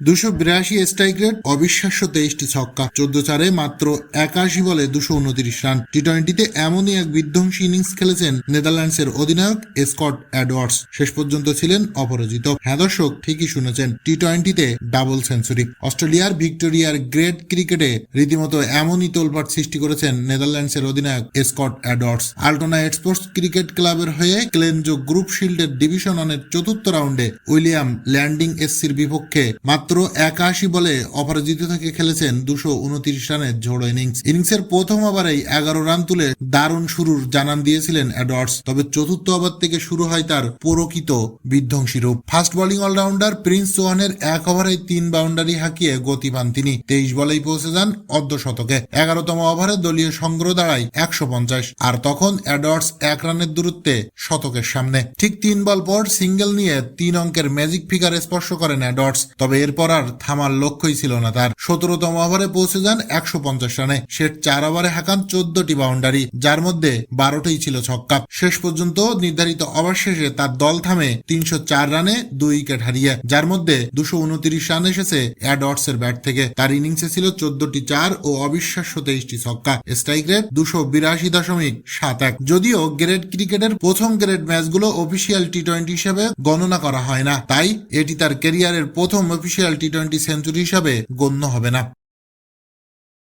দুশো বিরাশি strike rate, অবিশ্বাস্য তেইশটি ছক্কা। চোদ্দ চারে মাত্র একাশি বলে দুশো উনত্রিশ রান। টি টোয়েন্টিতে এমনই এক বিধ্বংসী ইনিংস খেলেছেন নেদারল্যান্ডসের অধিনায়ক স্কট অ্যাডওয়ার্ডস। শেষ পর্যন্ত ছিলেন অপরাজিত। হ্যাঁ দর্শক, ঠিকই শুনেছেন টি টোয়েন্টিতে ডাবল সেঞ্চুরি। অস্ট্রেলিয়ার ভিক্টোরিয়ার গ্রেট ক্রিকেটে রীতিমতো এমনই তোলপাট সৃষ্টি করেছেন নেদারল্যান্ডসের অধিনায়ক Scott Edwards. Altona sports cricket ক্লাবের হয়ে ক্লেনজো গ্রুপ শিল্ডের ডিভিশন ওয়ানের চতুর্থ রাউন্ডে উইলিয়াম ল্যান্ডিং এসসির বিপক্ষে মাত্র একাশি বলে অপরাজিত থেকে খেলেছেন দুশো উনত্রিশ রানের ঝোড়ো ইনিংস। ইনিংসের প্রথম ওভারেই এগারো রান তুলে দারুণ শুরুর জানান দিয়েছিলেন অ্যাডওয়ার্ডস তবে চতুর্থ ওভার থেকে শুরু হয় তার পরকিত বিধ্বংসী রূপ। ফাস্ট বোলিং অলরাউন্ডার প্রিন্স চৌহানের এক ওভারে তিন বাউন্ডারি হাঁকিয়ে গতি পান তিনি। তেইশ বলেই পৌঁছে যান অর্ধ শতকে এগারোতম ওভারে দলীয় সংগ্রহ দাঁড়ায় একশো পঞ্চাশ। আর তখন অ্যাডওয়ার্ডস এক রানের দূরত্বে শতকের সামনে। ঠিক তিন বল পর সিঙ্গেল নিয়ে তিন অঙ্কের ম্যাজিক ফিগার স্পর্শ করেন অ্যাডওয়ার্ডস তবে এরপর আর থামার লক্ষ্যই ছিল না। তার সতেরোতম ওভারে পৌঁছে যান একশো পঞ্চাশ রানে। শেষ চার ওভারে হাঁকান চোদ্দটি বাউন্ডারি, যার মধ্যে বারোটাই ছিল ছক্কা। শেষ পর্যন্ত নির্ধারিত ওভার শেষে তার দল থামে তিনশো চার রানে দুই উইকেট হারিয়ে, যার মধ্যে দুশো উনত্রিশ রান এসেছে অ্যাডওয়ার্ডস এর ব্যাট থেকে। তার ইনিংসে ছিল চোদ্দটি চার ও অবিশ্বাস্য তেইশটি ছক্কা। স্ট্রাইক রেট দুশো বিরাশি দশমিক সাত এক। যদিও গ্রেড ক্রিকেটের প্রথম গ্রেড ম্যাচগুলো অফিসিয়াল টি টোয়েন্টি হিসেবে গণনা করা হয় না। তাই এটি তার ক্যারিয়ারের প্রথম অফিসিয়াল টি টোয়েন্টি সেঞ্চুরি হিসাবে গণ্য হবে না।